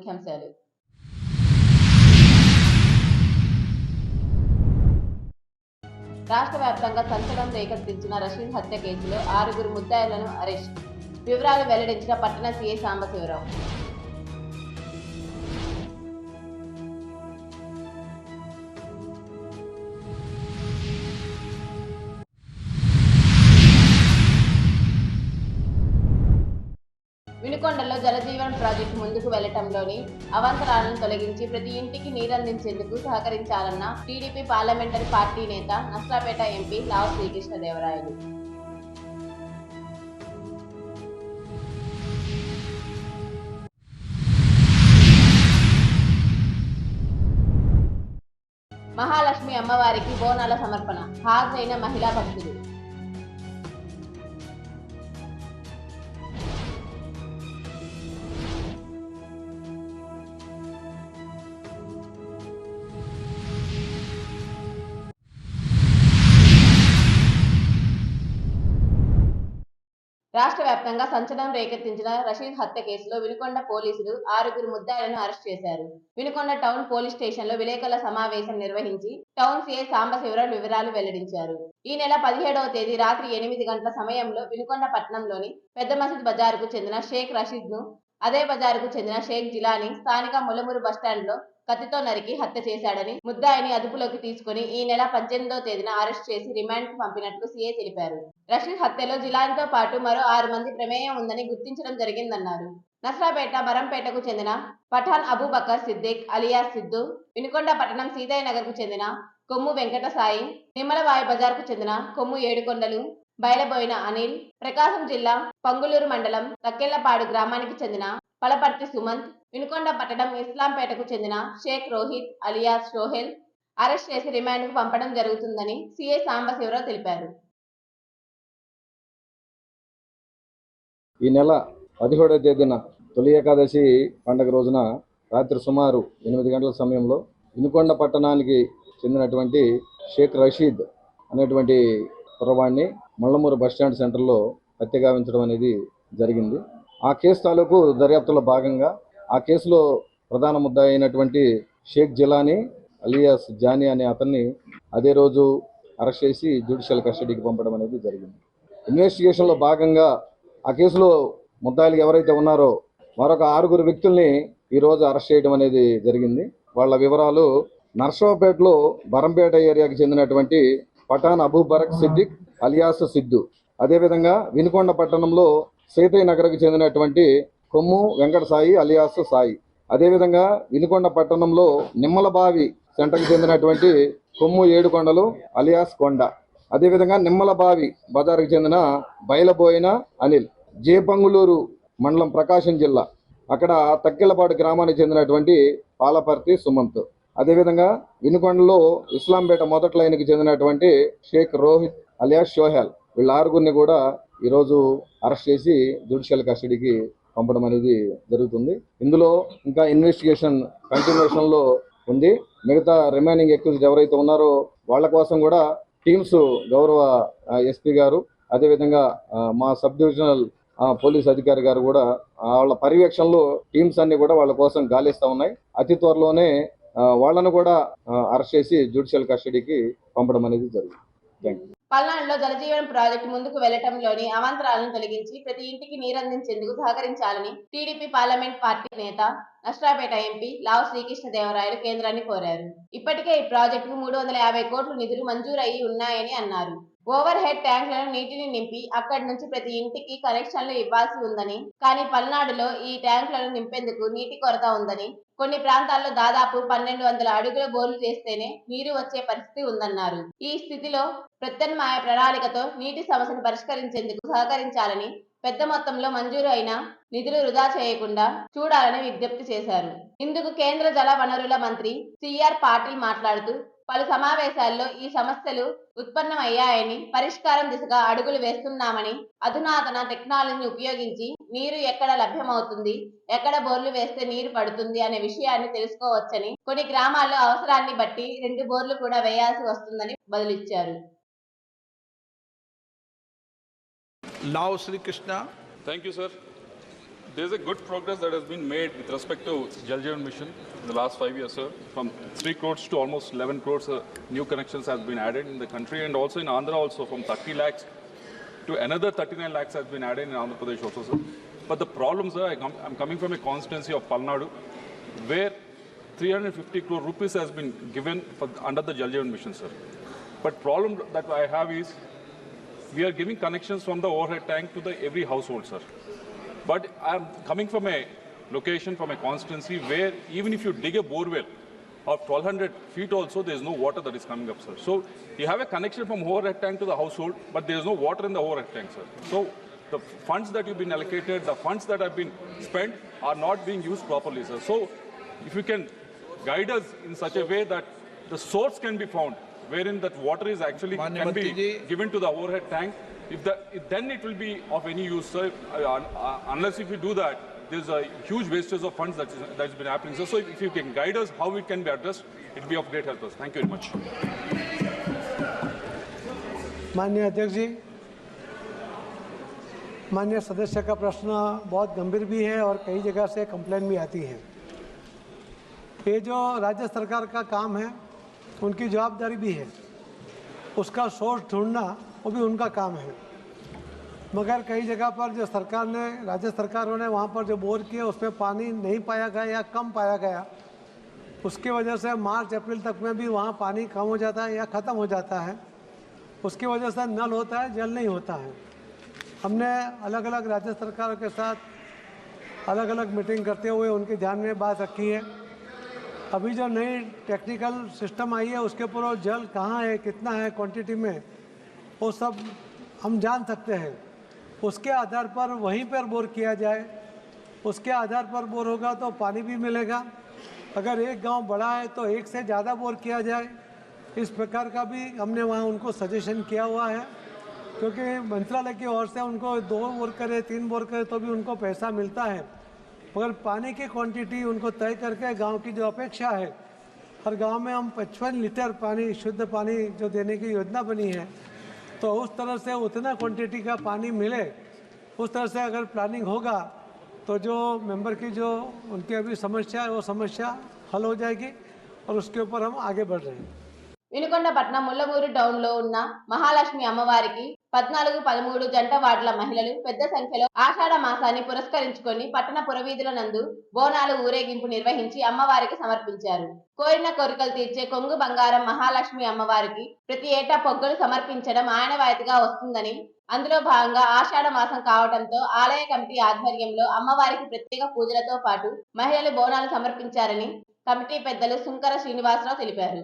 ముఖ్యాంశాలు రాష్ట్ర వ్యాప్తంగా సంచలనం రేకెత్తించిన రషీద్ హత్య కేసులో ఆరుగురు ముద్దాయిలను అరెస్ట్. వివరాలు వెల్లడించిన పట్టణ సీఐ సాంబశివరావు. వినుకొండలో జలజీవన్ ప్రాజెక్టు ముందుకు వెళ్ళటంలోని అవాంతరాలను తొలగించి ప్రతి ఇంటికి నీరందించేందుకు సహకరించాలన్న టీడీపీ పార్లమెంటరీ పార్టీ నేత నష్టాపేట ఎంపీ లావు శ్రీకృష్ణదేవరాయలు. మహాలక్ష్మి అమ్మవారికి బోనాల సమర్పణ. హాజరైన మహిళా భక్తులు. రాష్ట్ర వ్యాప్తంగా సంచలనం రేకెత్తించిన రషీద్ హత్య కేసులో వినుకొండ పోలీసులు ఆరుగురు ముద్దాయిలను అరెస్ట్ చేశారు. వినుకొండ టౌన్ పోలీస్ స్టేషన్లో విలేకరుల సమావేశం నిర్వహించి టౌన్ సీఐ సాంబశివరావు వివరాలు వెల్లడించారు. ఈ నెల పదిహేడవ తేదీ రాత్రి ఎనిమిది గంటల సమయంలో వినుకొండ పట్టణంలోని పెద్ద మసీద్ బజారుకు చెందిన షేక్ రషీద్ను అదే బజారుకు చెందిన షేక్ జిలాని స్థానిక ములమూరు బస్టాండ్లో కత్తితో నరికి హత్య చేశాడని ముద్దాయిని అదుపులోకి తీసుకుని ఈ నెల పద్దెనిమిదో తేదీన అరెస్ట్ చేసి రిమాండ్కు పంపినట్లు సీఏ తెలిపారు. రషీద్ హత్యలో జిలాన్తో పాటు మరో ఆరు మంది ప్రమేయం ఉందని గుర్తించడం జరిగిందన్నారు. నస్రాపేట మరంపేటకు చెందిన పఠాన్ అబూబకర్ సిద్దిక్ అలియా సిద్దు వినుకొండ పట్టణం సీతయ్య నగర్కు చెందిన కొమ్ము వెంకట సాయి నిమ్మలవాయి బజార్కు చెందిన కొమ్ము ఏడుకొండలు బయలబోయిన అనిల్ ప్రకాశం జిల్లా పంగులూరు మండలం తక్కెళ్ళపాడు గ్రామానికి చెందిన పలపర్తి సుమంత్ వినుకొండ పట్టణం ఇస్లాంపేటకు చెందిన షేక్ రోహిత్ అలియాస్ సోహెల్ అరెస్ట్ చేసి రిమాండ్కు పంపడం జరుగుతుందని సీఐ సాంబశివరావు తెలిపారు. ఈ నెల పదిహేడవ తేదీన తొలి ఏకాదశి పండగ రోజున రాత్రి సుమారు ఎనిమిది గంటల సమయంలో ఇనుకొండ పట్టణానికి చెందినటువంటి షేక్ రషీద్ అనేటువంటి కుర్రవాడిని మల్లమూరు బస్టాండ్ సెంటర్లో హత్య గావించడం అనేది జరిగింది. ఆ కేసు తాలూకు దర్యాప్తులో భాగంగా ఆ కేసులో ప్రధాన ముద్ద అయినటువంటి షేక్ జిలానీ అలియాస్ జానీ అనే అతన్ని అదే రోజు అరెస్ట్ చేసి జ్యుడిషియల్ కస్టడీకి పంపడం అనేది జరిగింది. ఇన్వెస్టిగేషన్లో భాగంగా ఆ కేసులో ముద్దాయిలు ఎవరైతే ఉన్నారో మరొక ఆరుగురు వ్యక్తుల్ని ఈరోజు అరెస్ట్ చేయడం అనేది జరిగింది. వాళ్ళ వివరాలు నర్సరావుపేటలో బరంపేట ఏరియాకి చెందినటువంటి పఠాన్ అబూబరక్ సిద్దిక్ అలియాస్ సిద్దు అదేవిధంగా వినుకొండ పట్టణంలో సీతయ్య నగర్కి చెందినటువంటి కొమ్ము వెంకట సాయి అలియాస్ సాయి. అదేవిధంగా వినుకొండ పట్టణంలో నిమ్మలబావి సెంటర్కి చెందినటువంటి కొమ్ము ఏడుకొండలు అలియాస్ కొండ. అదేవిధంగా నిమ్మలబావి బజార్కి చెందిన బయలబోయిన అనిల్ జేపంగులూరు మండలం ప్రకాశం జిల్లా. అక్కడ తక్కిలపాడు గ్రామానికి చెందినటువంటి పాలపర్తి సుమంత్. అదేవిధంగా వినుకొండలో ఇస్లాంపేట మొదటి లైన్కి చెందినటువంటి షేక్ రోహిత్ అలియాస్ షోహెల్ వీళ్ళ ఆరుగురిని కూడా ఈరోజు అరెస్ట్ చేసి జ్యుడిషియల్ కస్టడీకి పంపడం అనేది జరుగుతుంది. ఇందులో ఇంకా ఇన్వెస్టిగేషన్ కంటిన్యూషన్లో ఉంది. మిగతా రిమైనింగ్ ఎక్యూజ్డ్ ఎవరైతే ఉన్నారో వాళ్ళ కోసం కూడా టీమ్స్ గౌరవ ఎస్పీ గారు అదేవిధంగా మా సబ్ డివిజనల్ పోలీస్ అధికారి గారు కూడా వాళ్ళ పర్యవేక్షణలో టీమ్స్ అన్ని కూడా వాళ్ళ కోసం గాలిస్తూ ఉన్నాయి. అతి త్వరలోనే వాళ్ళను కూడా అరెస్ట్ చేసి జ్యుడిషియల్ కస్టడీకి పంపడం అనేది జరిగింది. పల్నాడులో జలజీవన్ ప్రాజెక్టు ముందుకు వెళ్ళటంలోని అవాంతరాలను తొలగించి ప్రతి ఇంటికి నీరందించేందుకు సహకరించాలని టీడీపీ పార్లమెంట్ పార్టీ నేత నష్టాపేట ఎంపీ లావు శ్రీకృష్ణదేవరాయలు కేంద్రాన్ని కోరారు. ఇప్పటికే ఈ ప్రాజెక్టుకు మూడు వందల యాభై కోట్లు నిధులు మంజూరయ్యి ఉన్నాయని అన్నారు. ఓవర్ హెడ్ ట్యాంకులను నీటిని నింపి అక్కడి నుంచి ప్రతి ఇంటికి కనెక్షన్లు ఇవ్వాల్సి ఉందని కానీ పల్నాడులో ఈ ట్యాంకులను నింపేందుకు నీటి కొరత ఉందని కొన్ని ప్రాంతాల్లో దాదాపు పన్నెండు వందల అడుగుల బోర్లు చేస్తేనే నీరు వచ్చే పరిస్థితి ఉందన్నారు. ఈ స్థితిలో ప్రత్యామ్నాయ ప్రణాళికతో నీటి సమస్యను పరిష్కరించేందుకు సహకరించాలని పెద్ద మొత్తంలో మంజూరు అయిన నిధులు వృధా చేయకుండా చూడాలని విజ్ఞప్తి చేశారు. ఇందుకు కేంద్ర జల వనరుల మంత్రి సిఆర్ పాటిల్ మాట్లాడుతూ పలు సమావేశాల్లో ఈ సమస్యలు ఉత్పన్నమయ్యాయని పరిష్కారం దిశగా అడుగులు వేస్తున్నామని అధునాతన టెక్నాలజీని ఉపయోగించి నీరు ఎక్కడ లభ్యమవుతుంది ఎక్కడ బోర్లు వేస్తే నీరు పడుతుంది అనే విషయాన్ని తెలుసుకోవచ్చని కొన్ని గ్రామాల్లో అవసరాన్ని బట్టి రెండు బోర్లు కూడా వేయాల్సి వస్తుందని బదులిచ్చారు. Now, Sri Krishna. Thank you, sir. There's a good progress that has been made with respect to Jal Jeevan Mission in the last five years, sir. From 3 crores to almost 11 crores, uh, new connections have been added in the country and also in Andhra also from 30 lakhs to another 39 lakhs has been added in Andhra Pradesh also, sir. But the problems are, I'm coming from a constituency of Palnadu, where 350 crore rupees has been given for, under the Jal Jeevan Mission, sir. But problem that I have is we are giving connections from the overhead tank to the every household, sir. But I'm coming from a location, from a constituency where even if you dig a borewell of 1200 feet also, there is no water that is coming up, sir. So you have a connection from overhead tank to the household, but there is no water in the overhead tank, sir. So the funds that you've been allocated, the funds that have been spent are not being used properly, sir. So if you can guide us in such a way that the source can be found, wherein that water is actually can be Bhattiji. given to the overhead tank. If the, if, then it will be of any use, sir. Uh, uh, unless if you do that, there's a huge wastage of funds that's, that's been happening. sir. so if you can guide us how it can be addressed, it will be of great help us. Thank you very much. माननीय अध्यक्ष जी माननीय सदस्य का प्रश्न बहुत गंभीर भी है और कई जगह से कंप्लेन भी आती है ये जो राज्य सरकार का काम है उनकी जवाबदारी भी है। उसका सोर्स ढूंढना, वो भी उनका काम है। मगर कई जगह पर जो सरकार ने, राज्य सरकारों ने वहाँ पर जो बोर किए उसमें पानी नहीं पाया गया या कम पाया गया, उसकी वजह से मार्च, अप्रैल तक में भी वहाँ पानी कम हो जाता है या ख़त्म हो जाता है। उसकी वजह से नल होता है, जल नहीं होता है। हमने अलग अलग राज्य सरकारों के साथ अलग अलग मीटिंग करते हुए उनके ध्यान में बात रखी है। अभी जो नई टेक्निकल सिस्टम आई है, उसके ऊपर जल कहाँ है, कितना है क्वांटिटी में, वो सब हम जान सकते हैं। उसके आधार पर वहीं पर बोर किया जाए। उसके आधार पर बोर होगा तो पानी भी मिलेगा। अगर एक गाँव बड़ा है तो एक से ज़्यादा बोर किया जाए। इस प्रकार का भी हमने वहाँ उनको सजेशन किया हुआ है। क्योंकि मंत्रालय की ओर से उनको दो बोर करे, तीन बोर करे तो भी उनको पैसा मिलता है। मगर पानी की क्वांटिटी उनको तय करके गाँव की जो अपेक्षा है, हर गाँव में हम पचपन लीटर पानी, शुद्ध पानी जो देने की योजना बनी है तो उस तरह से उतना क्वांटिटी का पानी मिले, उस तरह से अगर प्लानिंग होगा तो जो मेंबर की जो, उनकी अभी समस्या है, वो समस्या हल हो जाएगी और उसके ऊपर हम आगे बढ़ रहे हैं। వినుకొండపట్నం ముల్లమూరు టౌన్లో ఉన్న మహాలక్ష్మి అమ్మవారికి పద్నాలుగు పదమూడు జంట వార్డుల మహిళలు పెద్ద సంఖ్యలో ఆషాఢ మాసాన్ని పురస్కరించుకొని పట్టణ పురవీధుల నందు బోనాలు ఊరేగింపు నిర్వహించి అమ్మవారికి సమర్పించారు. కోరిన కోరికలు తీర్చే కొంగు బంగారం మహాలక్ష్మి అమ్మవారికి ప్రతి ఏటా పొగ్గలు సమర్పించడం ఆనవాయితీగా వస్తుందని అందులో భాగంగా ఆషాఢ మాసం కావడంతో ఆలయ కమిటీ ఆధ్వర్యంలో అమ్మవారికి ప్రత్యేక పూజలతో పాటు మహిళలు బోనాలు సమర్పించారని కమిటీ పెద్దలు సుంకర శ్రీనివాసరావు తెలిపారు.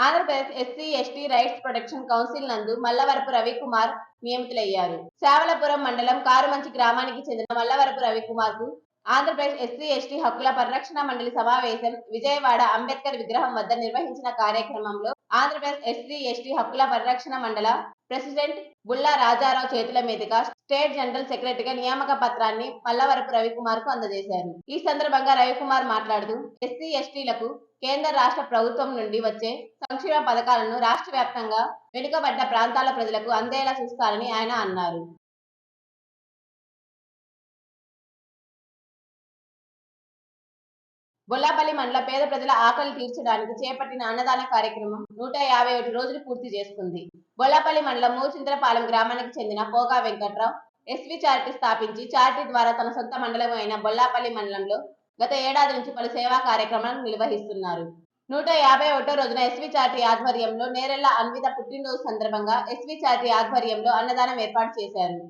Andhra Pradesh SC ST rights protection council నందు మల్లవరపు రవికుమార్ నియమితులయ్యారు. శావలపురం మండలం కారుమంచి గ్రామానికి చెందిన మల్లవరపు రవికుమార్కు ఆంధ్రప్రదేశ్ ఎస్సీ ఎస్టీ హక్కుల పరిరక్షణ మండలి సమావేశం విజయవాడ అంబేద్కర్ విగ్రహం వద్ద నిర్వహించిన కార్యక్రమంలో ఆంధ్రప్రదేశ్ ఎస్సీ ఎస్టీ హక్కుల పరిరక్షణ మండల ప్రెసిడెంట్ బుల్లా రాజారావు చేతుల మీదుగా స్టేట్ జనరల్ సెక్రటరీగా నియామక పత్రాన్ని పల్లవరపు రవికుమార్కు అందజేశారు. ఈ సందర్భంగా రవికుమార్ మాట్లాడుతూ ఎస్సీ ఎస్టీలకు కేంద్ర రాష్ట్ర ప్రభుత్వం నుండి వచ్చే సంక్షేమ పథకాలను రాష్ట్ర వ్యాప్తంగా వెనుకబడ్డ ప్రాంతాల ప్రజలకు అందేలా చూస్తారని ఆయన అన్నారు. బొల్లాపల్లి మండల పేద ప్రజల ఆకలి తీర్చడానికి చేపట్టిన అన్నదాన కార్యక్రమం నూట యాభై ఒకటి రోజులు పూర్తి చేసుకుంది. బొల్లాపల్లి మండలం మూచింతలపాలెం గ్రామానికి చెందిన పోగా వెంకట్రావు ఎస్వి చారిటీ స్థాపించి చారిటీ ద్వారా తన సొంత మండలం అయిన బొల్లాపల్లి మండలంలో గత ఏడాది నుంచి పలు సేవా కార్యక్రమాలను నిర్వహిస్తున్నారు. నూట యాభై ఒకటో రోజున ఎస్వి చారిటీ ఆధ్వర్యంలో నేరెళ్ళ అన్విత పుట్టినరోజు సందర్భంగా ఎస్వి చారిటీ ఆధ్వర్యంలో అన్నదానం ఏర్పాటు చేశారు.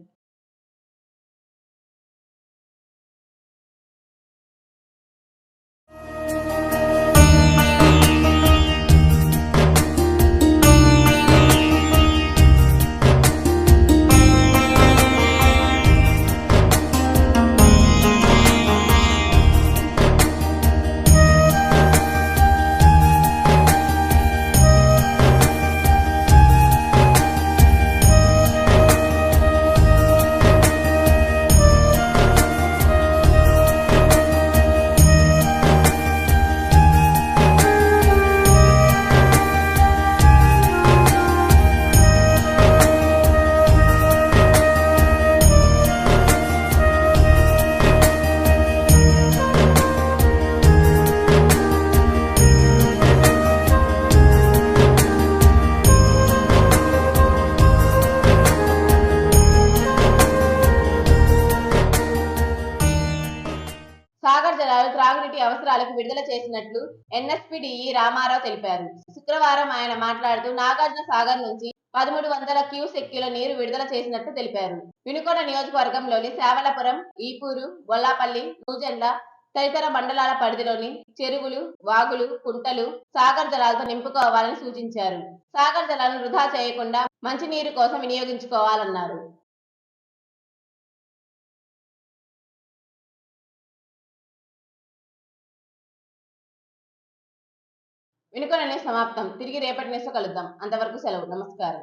ఉద్యోగాలకు విడుదల చేసినట్లు ఎన్ఎస్పిడిఈ రామారావు తెలిపారు. శుక్రవారం ఆయన మాట్లాడుతూ నాగార్జున సాగర్ నుంచి పదమూడు వందల క్యూసెక్యుల నీరు విడుదల చేసినట్లు తెలిపారు. వినుకొండ నియోజకవర్గంలోని సేవలపురం ఈపూరు బొల్లాపల్లి నూజెండ్ల తదితర మండలాల పరిధిలోని చెరువులు వాగులు కుంటలు సాగర్ జలాలతో నింపుకోవాలని సూచించారు. సాగర్ జలాలను వృధా చేయకుండా మంచినీరు కోసం వినియోగించుకోవాలన్నారు. వినుకొండ సమాప్తం. తిరిగి రేపటి న్యూస్ కలుద్దాం. అంతవరకు సెలవు. నమస్కారం.